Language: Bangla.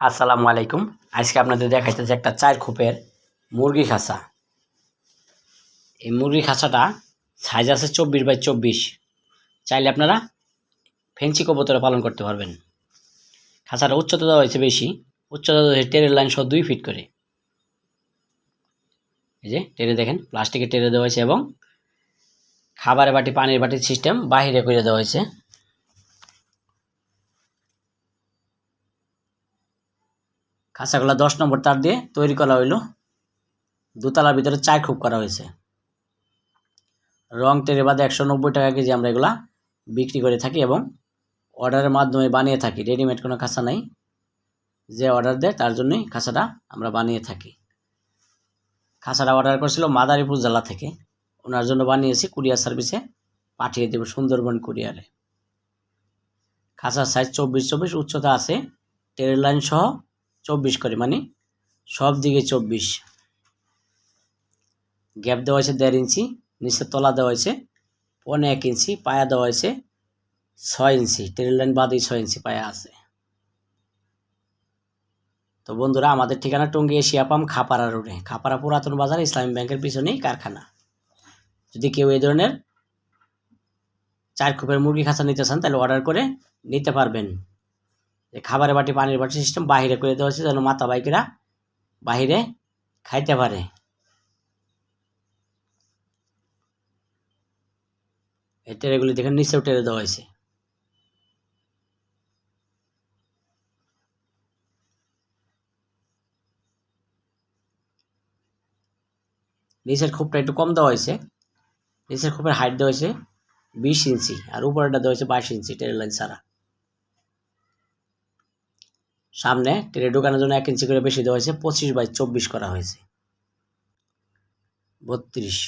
আসসালামু আলাইকুম। আজকে আপনাদের দেখাইতেছে একটা চার খোপের মুরগি খাঁচা। এই মুরগি খাঁচাটা সাইজ আছে চব্বিশ বাই চব্বিশ। চাইলে আপনারা ফেন্সি কবুতরে পালন করতে পারবেন। খাঁচাটা উচ্চতা দেওয়া হয়েছে বেশি। উচ্চতা টেরের লাইন সহ দুই ফিট করে। এই যে টেরে দেখেন প্লাস্টিকের টেরে দেওয়া হয়েছে এবং খাবারের বাটি, পানির বাটির সিস্টেম বাহিরে করে দেওয়া হয়েছে। খাঁচাগুলো দশ নম্বর তার দিয়ে তৈরি করা হইল। দোতলার ভিতরে চার খুব করা হয়েছে। রং টেরে বাদে একশো নব্বই টাকা কেজি আমরা এগুলা বিক্রি করে থাকি এবং অর্ডারের মাধ্যমে বানিয়ে থাকি। রেডিমেড কোনো খাঁচা নাই। যে অর্ডার দেয় তার জন্যই খাঁচাটা আমরা বানিয়ে থাকি। খাঁচাটা অর্ডার করেছিল মাদারীপুর জেলা থেকে। ওনার জন্য বানিয়েছি কুরিয়ার সার্ভিসে পাঠিয়ে দেবো সুন্দরবন কুরিয়ারে। খাঁচার সাইজ চব্বিশ চব্বিশ, উচ্চতা আছে। টেরের লাইন সহ চব্বিশ করে মানে সব দিকে চব্বিশ। গ্যাপ দেওয়া হয়েছে দেড় ইঞ্চি নিচের তলা দেওয়া হয়েছে পনেরো এক ইঞ্চি, পায়া দেওয়া হয়েছে ছয় ইঞ্চি টেরেল লাইন বাদেই ছয় ইঞ্চি পায়া আছে। তো বন্ধুরা, আমাদের ঠিকানা টঙ্গী এশিয়া পাম, খাপাড়া রোডে। খাপাড়া পুরাতন বাজার, ইসলামী ব্যাংকের পিছনেই কারখানা। যদি কেউ এই ধরনের চার খুপের মুরগি খাঁচা নিতে চান, তাহলে অর্ডার করে নিতে পারবেন। খাবারের বাটি, পানির বাটি সিস্টেম বাহিরে করে দেওয়া হয়েছে যেন মাতা বাইকেরা বাহিরে খাইতে পারে। এই টেরেগুলি দেখেন নিচেও টেরে দেওয়া হয়েছে। নিচের খুবটা একটু কম দেওয়া হয়েছে। নিচের খুবের হাইট দেওয়া হয়েছে বিশ ইঞ্চি আর উপরেটা দেওয়া হয়েছে বাইশ ইঞ্চি টেরের লাইন ছাড়া। সামনে ট্রেনে ঢোকানোর জন্য এক ইঞ্চি করে বেশি দেওয়া হয়েছে, পঁচিশ বাই চব্বিশ করা হয়েছে। বত্রিশ।